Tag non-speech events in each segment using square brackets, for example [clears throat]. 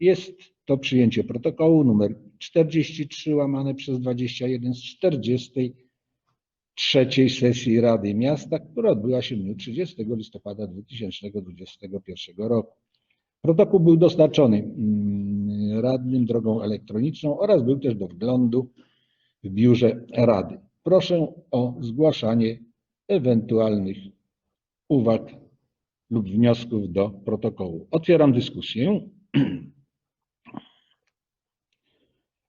Jest to przyjęcie protokołu numer 43 łamane przez 21 z 43 sesji Rady Miasta, która odbyła się w dniu 30 listopada 2021 roku. Protokół był dostarczony mm, radnym drogą elektroniczną oraz był też do wglądu w biurze Rady. Proszę o zgłaszanie ewentualnych uwag lub wniosków do protokołu. Otwieram dyskusję. [clears throat]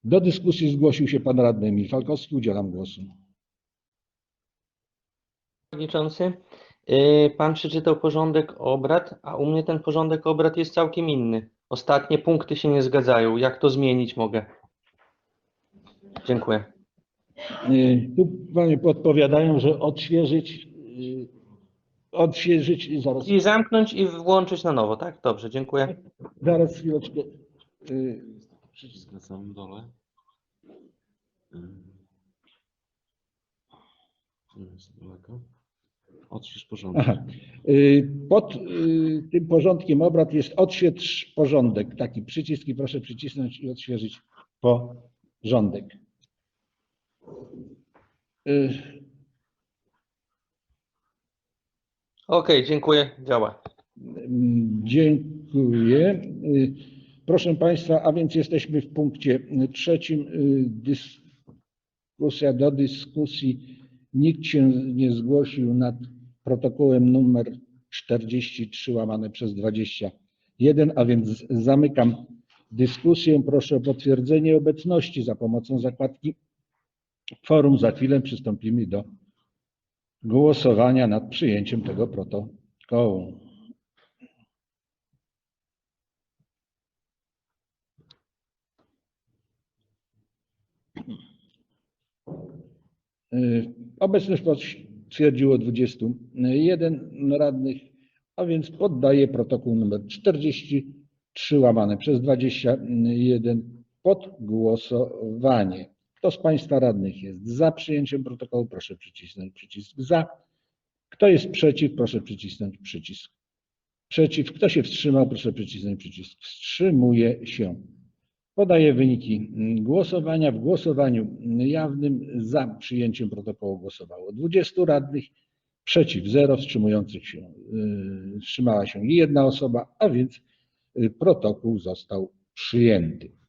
Do dyskusji zgłosił się pan radny Emil Falkowski. Udzielam głosu. Przewodniczący, yy, pan przeczytał porządek obrad, a u mnie ten porządek obrad jest całkiem inny. Ostatnie punkty się nie zgadzają. Jak to zmienić mogę? Dziękuję. Y, Tu panie podpowiadają, że odświeżyć, y, odświeżyć i zaraz, I zamknąć i włączyć na nowo, tak? Dobrze, dziękuję. zaraz chwileczkę. y, Przycisk na samym dole. Tu jest daleko. Odśwież porządek. Aha. Y, Pod y, tym porządkiem obrad jest odśwież porządek. Taki przycisk i proszę przycisnąć i odświeżyć porządek. Y, Okej, dziękuję, działa. Dziękuję. Proszę Państwa, a więc jesteśmy w punkcie trzecim. Dyskusja do dyskusji. Nikt się nie zgłosił nad protokołem numer 43 łamane przez 21, a więc zamykam dyskusję. Proszę o potwierdzenie obecności za pomocą zakładki forum. Za chwilę przystąpimy do głosowania nad przyjęciem tego protokołu. Y, Obecność potwierdziło 21 radnych, a więc poddaję protokół numer 43 łamane przez 21 pod głosowanie. Kto z Państwa radnych jest za przyjęciem protokołu, proszę przycisnąć przycisk za. Kto jest przeciw, proszę przycisnąć przycisk przeciw. Kto się wstrzymał, proszę przycisnąć przycisk wstrzymuje się. Podaję wyniki mm, głosowania. W głosowaniu jawnym za przyjęciem protokołu głosowało 20 radnych, przeciw 0, wstrzymujących się, yy, wstrzymała się jedna osoba, a więc yy, protokół został przyjęty.